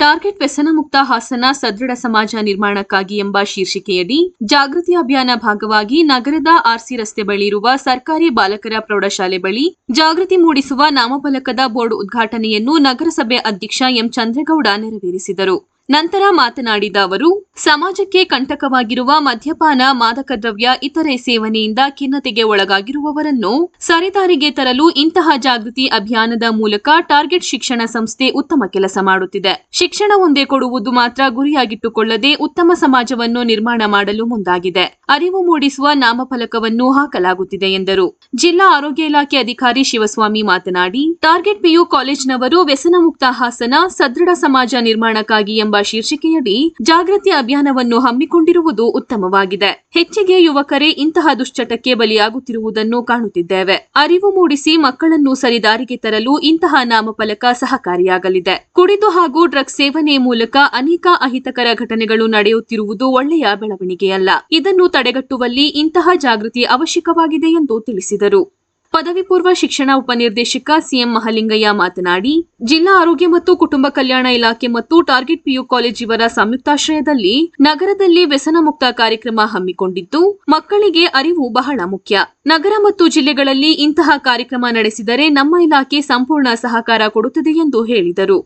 Target ವ್ಯಸನ ಮುಕ್ತ ಹಾಸನ ಸದೃಢ ಸಮಾಜ ನಿರ್ಮಾಣಕ್ಕಾಗಿ ಎಂಬ ಶೀರ್ಷಿಕೆಯಡಿ ಜಾಗೃತಿ ಅಭಿಯಾನ ಭಾಗವಾಗಿ ನಗರದ ಆರ್ಸಿ ರಸ್ತೆ ಬಳಿ ಇರುವ ಸರ್ಕಾರಿ ಬಾಲಕರ ಪ್ರೌಢಶಾಲೆ ಬಳಿ ಜಾಗೃತಿ ಮೂಡಿಸುವ ನಾಮಫಲಕದ ಬೋರ್ಡ್ ಉದ್ಘಾಟನೆಯನ್ನು ನಗರಸಭೆ ಅಧ್ಯಕ್ಷ ಎಂ. ಚಂದ್ರೇಗೌಡ ನೆರವೇರಿಸಿದರು. ನಂತರ ಮಾತನಾಡಿದ ಅವರು, ಸಮಾಜಕ್ಕೆ ಕಂಟಕವಾಗಿರುವ ಮದ್ಯಪಾನ ಮಾದಕ ದ್ರವ್ಯ ಇತರೆ ಸೇವನೆಯಿಂದ ಖಿನ್ನತೆಗೆ ಒಳಗಾಗಿರುವವರನ್ನು ಸರಿದಾರಿಗೆ ತರಲು ಇಂತಹ ಜಾಗೃತಿ ಅಭಿಯಾನದ ಮೂಲಕ ಟಾರ್ಗೆಟ್ ಶಿಕ್ಷಣ ಸಂಸ್ಥೆ ಉತ್ತಮ ಕೆಲಸ ಮಾಡುತ್ತಿದೆ. ಶಿಕ್ಷಣ ಒಂದೇ ಕೊಡುವುದು ಮಾತ್ರ ಗುರಿಯಾಗಿಟ್ಟುಕೊಳ್ಳದೆ ಉತ್ತಮ ಸಮಾಜವನ್ನು ನಿರ್ಮಾಣ ಮಾಡಲು ಮುಂದಾಗಿದೆ. ಅರಿವು ಮೂಡಿಸುವ ನಾಮಫಲಕವನ್ನು ಹಾಕಲಾಗುತ್ತಿದೆ ಎಂದರು. ಜಿಲ್ಲಾ ಆರೋಗ್ಯ ಇಲಾಖೆ ಅಧಿಕಾರಿ ಶಿವಸ್ವಾಮಿ ಮಾತನಾಡಿ, ಟಾರ್ಗೆಟ್ ಪಿಯು ಕಾಲೇಜಿನವರು ವ್ಯಸನ ಮುಕ್ತ ಹಾಸನ, ಸದೃಢ ಸಮಾಜ ನಿರ್ಮಾಣಕ್ಕಾಗಿ ಎಂಬ ಶೀರ್ಷಿಕೆಯಡಿ ಜಾಗೃತಿ ಅಭಿಯಾನವನ್ನು ಹಮ್ಮಿಕೊಂಡಿರುವುದು ಉತ್ತಮವಾಗಿದೆ. ಹೆಚ್ಚಿಗೆ ಯುವಕರೇ ಇಂತಹ ದುಶ್ಚಟಕ್ಕೆ ಬಲಿಯಾಗುತ್ತಿರುವುದನ್ನು ಕಾಣುತ್ತಿದ್ದೇವೆ. ಅರಿವು ಮೂಡಿಸಿ ಮಕ್ಕಳನ್ನು ಸರಿದಾರಿಗೆ ತರಲು ಇಂತಹ ನಾಮಫಲಕ ಸಹಕಾರಿಯಾಗಲಿದೆ. ಕುಡಿದು ಹಾಗೂ ಡ್ರಗ್ಸ್ ಸೇವನೆ ಮೂಲಕ ಅನೇಕ ಅಹಿತಕರ ಘಟನೆಗಳು ನಡೆಯುತ್ತಿರುವುದು ಒಳ್ಳೆಯ ಬೆಳವಣಿಗೆಯಲ್ಲ. ಇದನ್ನು ತಡೆಗಟ್ಟುವಲ್ಲಿ ಇಂತಹ ಜಾಗೃತಿ ಅವಶ್ಯಕವಾಗಿದೆ ಎಂದು ತಿಳಿಸಿದರು. ಪದವಿ ಪೂರ್ವ ಶಿಕ್ಷಣ ಉಪನಿರ್ದೇಶಕ ಸಿಎಂ ಮಹಲಿಂಗಯ್ಯ ಮಾತನಾಡಿ, ಜಿಲ್ಲಾ ಆರೋಗ್ಯ ಮತ್ತು ಕುಟುಂಬ ಕಲ್ಯಾಣ ಇಲಾಖೆ ಮತ್ತು ಟಾರ್ಗೆಟ್ ಪಿಯು ಕಾಲೇಜ್ ಇವರ ಸಂಯುಕ್ತಾಶ್ರಯದಲ್ಲಿ ನಗರದಲ್ಲಿ ವ್ಯಸನ ಮುಕ್ತ ಕಾರ್ಯಕ್ರಮ ಹಮ್ಮಿಕೊಂಡಿದ್ದು, ಮಕ್ಕಳಿಗೆ ಅರಿವು ಬಹಳ ಮುಖ್ಯ. ನಗರ ಮತ್ತು ಜಿಲ್ಲೆಗಳಲ್ಲಿ ಇಂತಹ ಕಾರ್ಯಕ್ರಮ ನಡೆಸಿದರೆ ನಮ್ಮ ಇಲಾಖೆ ಸಂಪೂರ್ಣ ಸಹಕಾರ ಕೊಡುತ್ತದೆ ಎಂದು ಹೇಳಿದರು.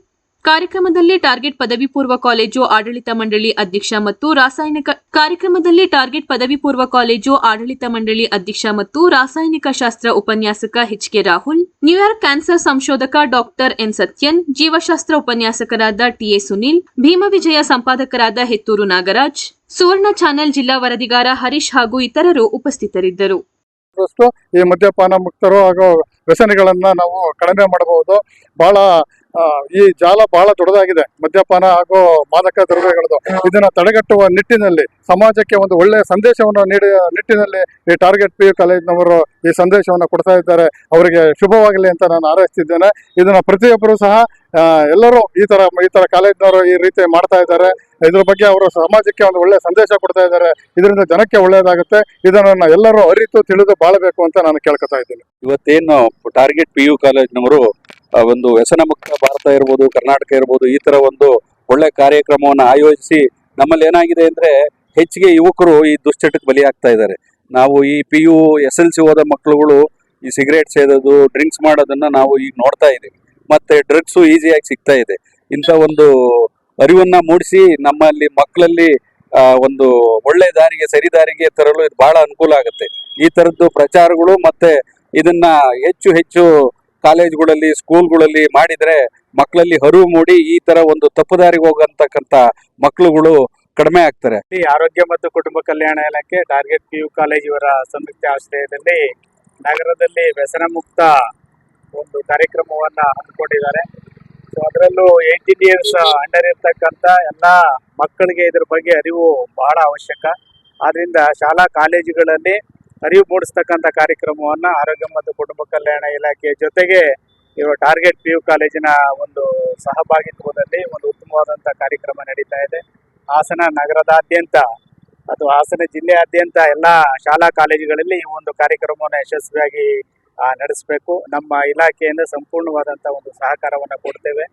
ಕಾರ್ಯಕ್ರಮದಲ್ಲಿ ಟಾರ್ಗೆಟ್ ಪದವಿ ಪೂರ್ವ ಕಾಲೇಜು ಆಡಳಿತ ಮಂಡಳಿ ಅಧ್ಯಕ್ಷ ಮತ್ತು ರಾಸಾಯನಿಕ ಕಾರ್ಯಕ್ರಮದಲ್ಲಿ ಟಾರ್ಗೆಟ್ ಪದವಿ ಪೂರ್ವ ಕಾಲೇಜು ಆಡಳಿತ ಮಂಡಳಿ ಅಧ್ಯಕ್ಷ ಮತ್ತು ರಾಸಾಯನಿಕ ಶಾಸ್ತ್ರ ಉಪನ್ಯಾಸಕ H K Rahul New York cancer ಸಂಶೋಧಕ ಡಾಕ್ಟರ್ ಎನ್ ಸತ್ಯನ್, ಜೀವಶಾಸ್ತ್ರ ಉಪನ್ಯಾಸಕರಾದ ಟಿಎ ಸುನಿಲ್ ಭೀಮವಿಜಯ ಸಂಪಾದಕರಾದ ಹೆತ್ತೂರು ನಾಗರಾಜ್, ಸುವರ್ಣ ಚಾನೆಲ್ ಜಿಲ್ಲಾ ವರದಿಗಾರ ಹರೀಶ್ ಹಾಗೂ ಇತರರು ಉಪಸ್ಥಿತರಿದ್ದರು. ಈ ಮದ್ಯಪಾನ ಮುಕ್ತರು ಹಾಗೂ ವ್ಯಸನಿಗಳನ್ನ ನಾವು ಕಡಿಮೆ ಮಾಡಬಹುದು. ಬಹಳ ಈ ಜಾಲ ಬಹಳ ದೊಡ್ಡದಾಗಿದೆ. ಮದ್ಯಪಾನ ಹಾಗೂ ಮಾದಕ ದ್ರವ್ಯಗಳದು ಇದನ್ನ ತಡೆಗಟ್ಟುವ ನಿಟ್ಟಿನಲ್ಲಿ, ಸಮಾಜಕ್ಕೆ ಒಂದು ಒಳ್ಳೆಯ ಸಂದೇಶವನ್ನು ನೀಡ, ನಿಟ್ಟಿನಲ್ಲಿ ಈ ಟಾರ್ಗೆಟ್ ಪಿ ಯು ಕಾಲೇಜ್ನವರು ಈ ಸಂದೇಶವನ್ನು ಕೊಡ್ತಾ ಇದ್ದಾರೆ. ಅವರಿಗೆ ಶುಭವಾಗಲಿ ಅಂತ ನಾನು ಹಾರೈಸ್ತಿದ್ದೇನೆ. ಇದನ್ನ ಪ್ರತಿಯೊಬ್ಬರು ಸಹ ಎಲ್ಲರೂ ಈ ತರ ಈ ತರ ಕಾಲೇಜ್ನವರು ಈ ರೀತಿ ಮಾಡ್ತಾ ಇದ್ದಾರೆ. ಇದ್ರ ಬಗ್ಗೆ ಅವರು ಸಮಾಜಕ್ಕೆ ಒಂದು ಒಳ್ಳೆಯ ಸಂದೇಶ ಕೊಡ್ತಾ ಇದ್ದಾರೆ. ಇದರಿಂದ ಜನಕ್ಕೆ ಒಳ್ಳೆಯದಾಗುತ್ತೆ. ಇದನ್ನ ಎಲ್ಲರೂ ಅರಿತು ತಿಳಿದು ಬಾಳಬೇಕು ಅಂತ ನಾನು ಕೇಳ್ಕೊತಾ ಇದ್ದೀನಿ. ಇವತ್ತೇನು ಟಾರ್ಗೆಟ್ ಪಿ ಯು ಕಾಲೇಜ್ನವರು ಒಂದು ವ್ಯಸನ ಮುಕ್ತ ಭಾರತ ಇರ್ಬೋದು, ಕರ್ನಾಟಕ ಇರ್ಬೋದು, ಈ ತರ ಒಂದು ಒಳ್ಳೆ ಕಾರ್ಯಕ್ರಮವನ್ನು ಆಯೋಜಿಸಿ ನಮ್ಮಲ್ಲಿ ಏನಾಗಿದೆ ಅಂದ್ರೆ ಹೆಚ್ಚಿಗೆ ಯುವಕರು ಈ ದುಶ್ಚಟಕ್ಕೆ ಬಲಿಯಾಗ್ತಾ ಇದ್ದಾರೆ. ನಾವು ಈ P U S L C ಹೋದ ಮಕ್ಕಳುಗಳು ಈ ಸಿಗರೇಟ್ ಸೇದೋದು ಡ್ರಿಂಕ್ಸ್ ಮಾಡೋದನ್ನ ನಾವು ಈಗ ನೋಡ್ತಾ ಇದ್ದೀವಿ. ಮತ್ತೆ ಡ್ರಗ್ಸು ಈಸಿಯಾಗಿ ಸಿಗ್ತಾ ಇದೆ. ಇಂಥ ಒಂದು ಅರಿವನ್ನ ಮೂಡಿಸಿ ನಮ್ಮಲ್ಲಿ ಮಕ್ಕಳಲ್ಲಿ ಒಂದು ಒಳ್ಳೆ ದಾರಿಗೆ, ಸರಿ ದಾರಿಗೆ ತರಲು ಇದು ಬಹಳ ಅನುಕೂಲ ಆಗುತ್ತೆ. ಈ ತರದ್ದು ಪ್ರಚಾರಗಳು ಮತ್ತೆ ಇದನ್ನ ಹೆಚ್ಚು ಹೆಚ್ಚು ಕಾಲೇಜ್ಗಳಲ್ಲಿ, ಸ್ಕೂಲ್ಗಳಲ್ಲಿ ಮಾಡಿದರೆ ಮಕ್ಕಳಲ್ಲಿ ಅರಿವು ಮೂಡಿ ಈ ತರ ಒಂದು ತಪ್ಪು ದಾರಿಗೆ ಹೋಗಂತಕ್ಕಂತ ಮಕ್ಕಳುಗಳು ಕಡಿಮೆ ಆಗ್ತಾರೆ. ಆರೋಗ್ಯ ಮತ್ತು ಕುಟುಂಬ ಕಲ್ಯಾಣ ಇಲಾಖೆ ಟಾರ್ಗೆಟ್ ಪಿ ಯು ಕಾಲೇಜ್ ಇವರ ಸಂಯುಕ್ತ ಆಶ್ರಯದಲ್ಲಿ ನಗರದಲ್ಲಿ ವ್ಯಸನ ಮುಕ್ತ ಒಂದು ಕಾರ್ಯಕ್ರಮವನ್ನ ಹಮ್ಮಿಕೊಂಡಿದ್ದಾರೆ. ಸೊ ಅದರಲ್ಲೂ ಏಯ್ಟೀನ್ ಇಯರ್ಸ್ ಅಂಡರ್ ಇರ್ತಕ್ಕಂಥ ಎಲ್ಲ ಮಕ್ಕಳಿಗೆ ಇದ್ರ ಬಗ್ಗೆ ಅರಿವು ಬಹಳ ಅವಶ್ಯಕ. ಆದ್ರಿಂದ ಶಾಲಾ ಕಾಲೇಜುಗಳಲ್ಲಿ ಅರಿವು ಮೂಡಿಸ್ತಕ್ಕಂಥ ಕಾರ್ಯಕ್ರಮವನ್ನು ಆರೋಗ್ಯ ಮತ್ತು ಕುಟುಂಬ ಕಲ್ಯಾಣ ಇಲಾಖೆಯ ಜೊತೆಗೆ ಇವರು ಟಾರ್ಗೆಟ್ ಪಿ ಯು ಕಾಲೇಜಿನ ಒಂದು ಸಹಭಾಗಿತ್ವದಲ್ಲಿ ಒಂದು ಉತ್ತಮವಾದಂಥ ಕಾರ್ಯಕ್ರಮ ನಡೀತಾ ಇದೆ. ಹಾಸನ ನಗರದಾದ್ಯಂತ ಅಥವಾ ಹಾಸನ ಜಿಲ್ಲೆಯಾದ್ಯಂತ ಎಲ್ಲ ಶಾಲಾ ಕಾಲೇಜುಗಳಲ್ಲಿ ಈ ಒಂದು ಕಾರ್ಯಕ್ರಮವನ್ನು ಯಶಸ್ವಿಯಾಗಿ ನಡೆಸಬೇಕು. ನಮ್ಮ ಇಲಾಖೆಯಿಂದ ಸಂಪೂರ್ಣವಾದಂಥ ಒಂದು ಸಹಕಾರವನ್ನು ಕೊಡ್ತೇವೆ.